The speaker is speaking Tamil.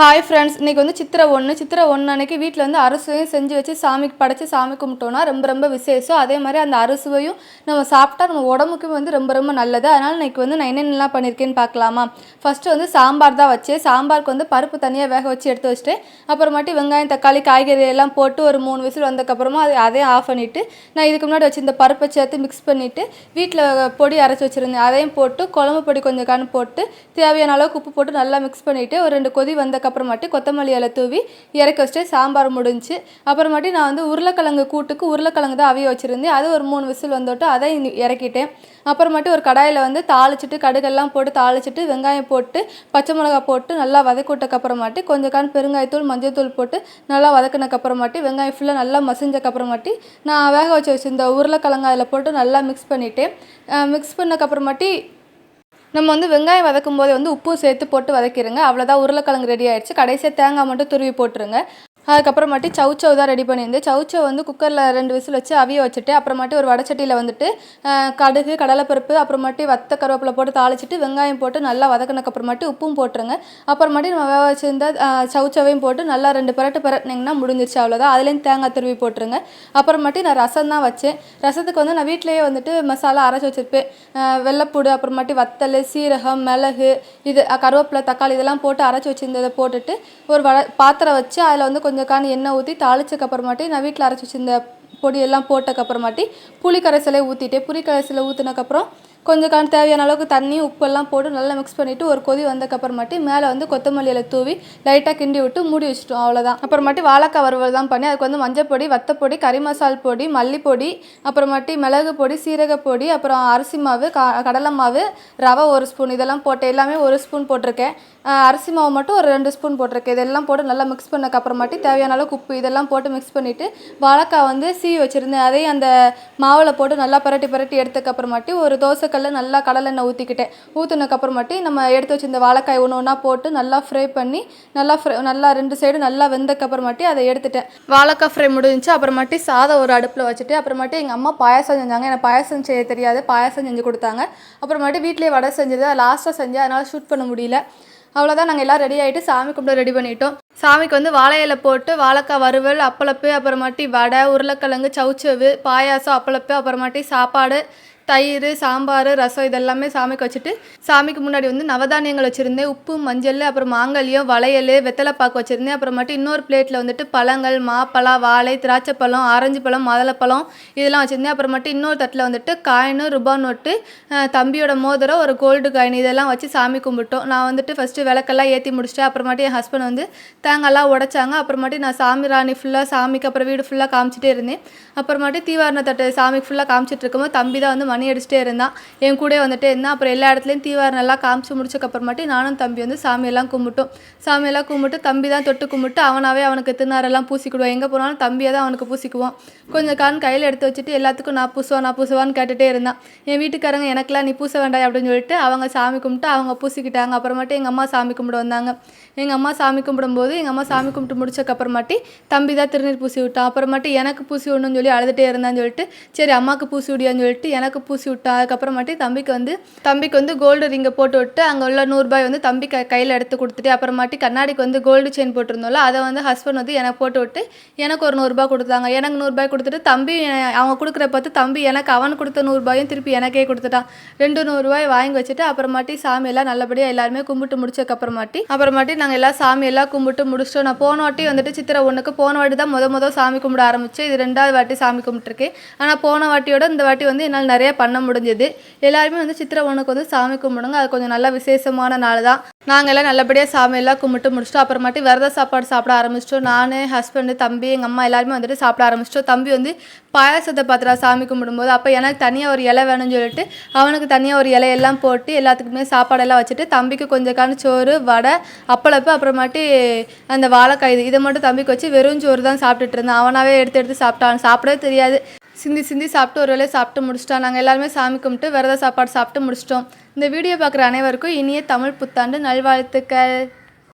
ஹாய் ஃப்ரெண்ட்ஸ் இன்றைக்கி வந்து சித்திரை ஒன்று சித்திரை ஒன்று அன்றைக்கி வீட்டில் வந்து அரிசுவையும் செஞ்சு வச்சு சாமிக்கு படைச்சி சாமி கும்பிட்டோன்னா ரொம்ப ரொம்ப விசேஷம். அதே மாதிரி அந்த அரிசுவையும் நம்ம சாப்பிட்டா நம்ம உடம்புக்கும் வந்து ரொம்ப ரொம்ப நல்லது. அதனால் இன்னைக்கு வந்து நான் என்னென்னலாம் பண்ணியிருக்கேன்னு பார்க்கலாமா? ஃபஸ்ட்டு வந்து சாம்பார் தான் வச்சேன் சாம்பாருக்கு வந்து பருப்பு தனியாக வேக வச்சு எடுத்து வச்சுட்டேன் அப்புறமாட்டி வெங்காயம் தக்காளி காய்கறி எல்லாம் போட்டு ஒரு மூணு விசில் வந்ததுக்கப்புறமா அது அதையும் ஆஃப் பண்ணிவிட்டு நான் இதுக்கு முன்னாடி வச்சு இந்த பருப்பை சேர்த்து மிக்ஸ் பண்ணிவிட்டு வீட்டில் பொடி அரைச்சி வச்சுருந்தேன். அதையும் போட்டு குழம்பு பொடி கொஞ்சம் கண் போட்டு தேவையான அளவுக்கு உப்பு போட்டு நல்லா மிக்ஸ் பண்ணிவிட்டு ஒரு ரெண்டு கொதி அதுக்கப்புறமாட்டி கொத்தமல்லி இலை தூவி இறக்கி வச்சுட்டு சாம்பார் முடிஞ்சு அப்புறமாட்டி நான் வந்து உருளைக்கிழங்கு கூட்டுக்கு உருளைக்கிழங்கு தான் அவிய வச்சுருந்தேன். அது ஒரு மூணு விசில் வந்துட்டு அதை இறக்கிட்டேன். அப்புறமாட்டி ஒரு கடாயில் வந்து தாளிச்சிட்டு கடுகெல்லாம் போட்டு தாளிச்சிட்டு வெங்காயம் போட்டு பச்சை மிளகா போட்டு நல்லா வதக்கிவிட்டக்கு அப்புறமாட்டி கொஞ்சம் கான் பெருங்காயத்தூள் மஞ்சள்தூள் போட்டு நல்லா வதக்கினக்கு அப்புறமாட்டி வெங்காயம் ஃபுல்லாக நல்லா மசிஞ்சக்கு அப்புறமாட்டி நான் வேக வச்சு வச்சிருந்த உருளைக்கிழங்கு அதில் போட்டு நல்லா மிக்ஸ் பண்ணிவிட்டேன் மிக்ஸ் பண்ணக்கப்புறமாட்டி நம்ம வந்து வெங்காயம் வதக்கும் போது வந்து உப்பு சேர்த்து போட்டு வதக்கிடுங்க அவ்வளோதான் உருளைக்கிழங்கு ரெடி ஆயிடுச்சு. கடைசியாக தேங்காய் மட்டும் துருவி போட்டுருங்க. அதுக்கப்புறமாட்டி சவுச்சவ் தான் ரெடி பண்ணியிருந்தேன் சவுச்சவ் வந்து குக்கரில் ரெண்டு விசில் வச்சு அவிய வச்சுட்டு அப்புறமாட்டி ஒரு வடச்சட்டியில் வந்துட்டு கடுகு கடலைப்பருப்பு அப்புறமாட்டி வத்த கருவேப்பிலை போட்டு தாளிச்சிட்டு வெங்காயம் போட்டு நல்லா வதக்கினக்கப்புறமாட்டி உப்பும் போட்டுருங்க. அப்புறமாட்டி நம்ம வேக வச்சிருந்த சவுச்சவையும் போட்டு நல்லா ரெண்டு பரட்டு பரட்டினீங்கன்னா முடிஞ்சிருச்சு அவ்வளோதான் அதுலேயும் தேங்காய் துருவி போட்டுருங்க. அப்புறமாட்டி நான் ரசம் தான் வச்சேன். ரசத்துக்கு வந்து நான் வீட்டிலேயே வந்துட்டு மசாலா அரைச்சி வச்சுருப்பேன். வெள்ளைப்பூடு அப்புறமாட்டி வத்தல் சீரகம் மிளகு இது கருவேப்பிலை தக்காளி இதெல்லாம் போட்டு அரைச்சி வச்சுருந்ததை போட்டுட்டு ஒரு வட பாத்திரம் வச்சு அதில் வந்து கொஞ்சம் காணி எண்ணெய் ஊற்றி தாளிச்சக்கப்புறமாட்டி நான் வீட்டில் அரைச்சி வச்சிருந்த பொடியெல்லாம் போட்டக்கப்புறமாட்டி புளி கரைசலை ஊற்றிட்டேன் புளி கரைசலை ஊற்றினக்கப்புறம் கொஞ்சம் காண தேவையான அளவுக்கு தண்ணி உப்பெல்லாம் போட்டு நல்லா மிக்ஸ் பண்ணிவிட்டு ஒரு கொதி வந்தக்கப்புறமாட்டி மேலே வந்து கொத்தமல்லியில் தூவி லைட்டாக கிண்டி விட்டு மூடி வச்சுட்டோம் அவ்வளோதான் அப்புறமாட்டி வாழைக்காய் வறுவல் தான் பண்ணி அதுக்கு வந்து மஞ்சள் பொடி வத்தப்பொடி கறி மசால் பொடி மல்லிப்பொடி அப்புறமாட்டி மிளகு பொடி சீரக பொடி அப்புறம் அரிசி மாவு கா கடலை மாவு ரவை ஒரு ஸ்பூன் இதெல்லாம் போட்டு எல்லாமே ஒரு ஸ்பூன் போட்டிருக்கேன். அரிசி மாவு மட்டும் ஒரு ரெண்டு ஸ்பூன் போட்டிருக்கேன். இதெல்லாம் போட்டு நல்லா மிக்ஸ் பண்ணக்கப்புறமாட்டி தேவையான அளவுக்கு உப்பு இதெல்லாம் போட்டு மிக்ஸ் பண்ணிவிட்டு வாழைக்காய் வந்து சீவி வச்சுருந்தேன். அதையும் அந்த மாவில் போட்டு நல்லா பரட்டி பரட்டி எடுத்தக்கு ஒரு ஒரு தோசைக்கல்ல நல்லா கடலெண்ணெய் ஊற்றிக்கிட்டேன் ஊற்றுனக்கு அப்புறமாட்டி நம்ம எடுத்து வச்சிருந்த வாழைக்காய் ஒன்று ஒன்றா போட்டு நல்லா ஃப்ரை பண்ணி நல்லா ஃப்ரை நல்லா ரெண்டு சைடு நல்லா வெந்தக்கப்புறமாட்டி அதை எடுத்துட்டேன். வாழைக்காய் ஃப்ரை முடிஞ்சுச்சு. அப்புறமாட்டி சாதம் ஒரு அடுப்பில் வச்சுட்டு அப்புறமாட்டி எங்கள் அம்மா பாயாசம் செஞ்சாங்க. எனக்கு பாயாசம் செய்ய தெரியாது. பாயாசம் செஞ்சு கொடுத்தாங்க. அப்புறமாட்டி வீட்லேயே வடை செஞ்சது. லாஸ்ட்டாக செஞ்சு அதனால் ஷூட் பண்ண முடியல. அவ்வளோதான் நாங்கள் எல்லாம் ரெடி ஆகிட்டு சாமி கும்பிட ரெடி பண்ணிட்டோம். சாமிக்கு வந்து வாழை இலை போட்டு வாழைக்காய் வறுவல் அப்பளப்பு அப்புறமாட்டி வடை உருளைக்கிழங்கு சவுச்சவு பாயாசம் அப்பளப்பு அப்புறமாட்டி சாப்பாடு தயிர் சாம்பார் ரசம் இதெல்லாமே சாமிக்கு வச்சுட்டு சாமிக்கு முன்னாடி வந்து நவதானியங்கள் வச்சுருந்தேன். உப்பு மஞ்சள் அப்புறம் மாங்கல்யம் வளையல் வெத்தலைப்பாக்கு வச்சுருந்தேன். அப்புறமாட்டி இன்னொரு பிளேட்டில் வந்துட்டு பழங்கள் மாப்பழம் வாழை திராட்சை பழம் ஆரஞ்சு பழம் மாதுளப்பழம் இதெல்லாம் வச்சுருந்தேன். அப்புறமாட்டி இன்னொரு தட்டில் வந்துட்டு காயின் ரூபா நோட்டு தம்பியோட மோதிரம் ஒரு கோல்டு காயின் இதெல்லாம் வச்சு சாமி கும்பிட்டோம். நான் வந்துட்டு ஃபஸ்ட்டு விளக்கெல்லாம் ஏற்றி முடிச்சிட்டேன். அப்புறமாட்டி என் ஹஸ்பண்ட் வந்து தேங்காய்லாம் உடைச்சாங்க. அப்புறமாட்டி நான் சாமி ராணி ஃபுல்லாக சாமிக்கு அப்புறம் வீடு ஃபுல்லாக காமிச்சிட்டே இருந்தேன். அப்புறமாட்டி தீவாரண தட்டு சாமிக்கு ஃபுல்லாக காமிச்சிட்டு இருக்கும்போது தம்பி தான் வந்து மணி அடிச்சிட்டே இருந்தான். என் கூட வந்துட்டே இருந்தான். அப்புறம் எல்லா இடத்துலையும் தீவாரணம் எல்லாம் காமிச்சு முடிச்சக்கப்புறமாட்டி நானும் தம்பி வந்து சாமியெல்லாம் கும்பிட்டோம். சாமியெல்லாம் கும்பிட்டு தம்பி தான் தொட்டு கும்பிட்டு அவனாவே அவனுக்கு திருநாரெல்லாம் பூசிக்கிடுவோம் எங்கே போனாலும் தம்பியை தான் அவனுக்கு பூசிக்குவோம் கொஞ்சம் கான் கையில் எடுத்து வச்சுட்டு எல்லாத்துக்கும் நான் பூசுவான் நான் பூசுவான்னு கேட்டுகிட்டே இருந்தான். என் வீட்டுக்காரங்க எனக்கெல்லாம் நீ பூச வேண்டாம் அப்படின்னு சொல்லிட்டு அவங்க சாமி கும்பிட்டு அவங்க பூசிக்கிட்டாங்க. அப்புறமாட்டி எங்கள் அம்மா சாமி கும்பிட வந்தாங்க. எங்கள் அம்மா சாமி கும்பிடும்போது எங்கள் அம்மா சாமி கும்பிட்டு முடிச்சக்கப்புறமாட்டி தம்பி தான் திருநீர் பூசி விட்டான் அப்புறமாட்டி எனக்கு பூசி விடணும்னு சொல்லி அழுதுகிட்டே இருந்தான்னு சொல்லிட்டு சரி அம்மாவுக்கு பூசி விடியான்னு சொல்லிட்டு எனக்கு பூசி விட்டான் அதுக்கப்புறமாட்டி தம்பிக்கு வந்து தம்பிக்கு வந்து கோல்டு ரிங்கை போட்டு விட்டு அங்கே உள்ள நூறுரூபாய் வந்து தம்பி க கையில் எடுத்து கொடுத்துட்டு அப்புறமாட்டி கண்ணாடிக்கு வந்து கோல்டு செயின் போட்டிருந்தோம்ல அதை வந்து ஹஸ்பண்ட் வந்து எனக்கு போட்டு விட்டு எனக்கு ஒரு நூறுரூபா கொடுத்தாங்க. எனக்கு நூறுரூபாய் கொடுத்துட்டு தம்பி அவங்க கொடுக்குற பார்த்து தம்பி எனக்கு அவன் கொடுத்த நூறுரூபாயும் திருப்பி எனக்கே கொடுத்துட்டான். ரெண்டு நூறுரூவாய் வாங்கி வச்சுட்டு அப்புறமாட்டி சாமியெல்லாம் நல்லபடியாக எல்லாருமே கும்பிட்டு முடிச்சக்கப்புறமாட்டி அப்புறமாட்டி நாங்கள் எல்லாம் சாமியெல்லாம் கும்பிட்டு முடிச்சிட்டோம். நான் போன வாட்டி வந்துட்டு சித்திரை ஒன்றுக்கு போன வாட்டி தான் முத முத சாமி கும்பிட ஆரம்பித்தேன் இது ரெண்டாவது வாட்டி சாமி கும்பிட்டுருக்கேன். ஆனால் போன வாட்டியோட இந்த வாட்டி வந்து என்னால் நிறைய பண்ண முடிஞ்சது. எல்லாருமே வந்து சித்திரை ஒன்றுக்கு வந்து சாமி கும்பிடுங்க. அது கொஞ்சம் நல்ல விசேஷமான நாள் தான். நாங்கள் எல்லாம் நல்லபடியாக சாமியெல்லாம் கும்பிட்டு முடிச்சிட்டோம். அப்புறமாட்டி விரத சாப்பாடு சாப்பிட ஆரம்பிச்சிட்டோம். நான் ஹஸ்பண்டு தம்பி எங்கள் அம்மா எல்லாருமே வந்துட்டு சாப்பிட ஆரம்பிச்சிட்டோம். தம்பி வந்து பாயாசத்தை பாத்திரம் சாமி கும்பிடும்போது அப்போ எனக்கு தனியாக ஒரு இலை வேணும்னு சொல்லிட்டு அவனுக்கு தனியாக ஒரு இலையெல்லாம் போட்டு எல்லாத்துக்குமே சாப்பாடெல்லாம் வச்சுட்டு தம்பிக்கு கொஞ்சக்கான சோறு வடை அப்பளப்பு அப்புறமாட்டி அந்த வாழைக்காய் இது. இதை மட்டும் தம்பிக்கு வச்சு வெறும் சோறு தான் சாப்பிட்டுட்டு இருந்தான். அவனாகவே எடுத்து எடுத்து சாப்பிட்டான். சாப்பிடவே தெரியாது. சிந்தி சிந்தி சாப்பிட்டு ஒரு வேலையை சாப்பிட்டு முடிச்சிட்டோம் நாங்கள் எல்லாருமே சாமி கும்பிட்டு விரத சாப்பாடு சாப்பிட்டு முடிச்சிட்டோம். இந்த வீடியோ பார்க்குற அனைவருக்கும் இனிய தமிழ் புத்தாண்டு நல்வாழ்த்துக்கள்.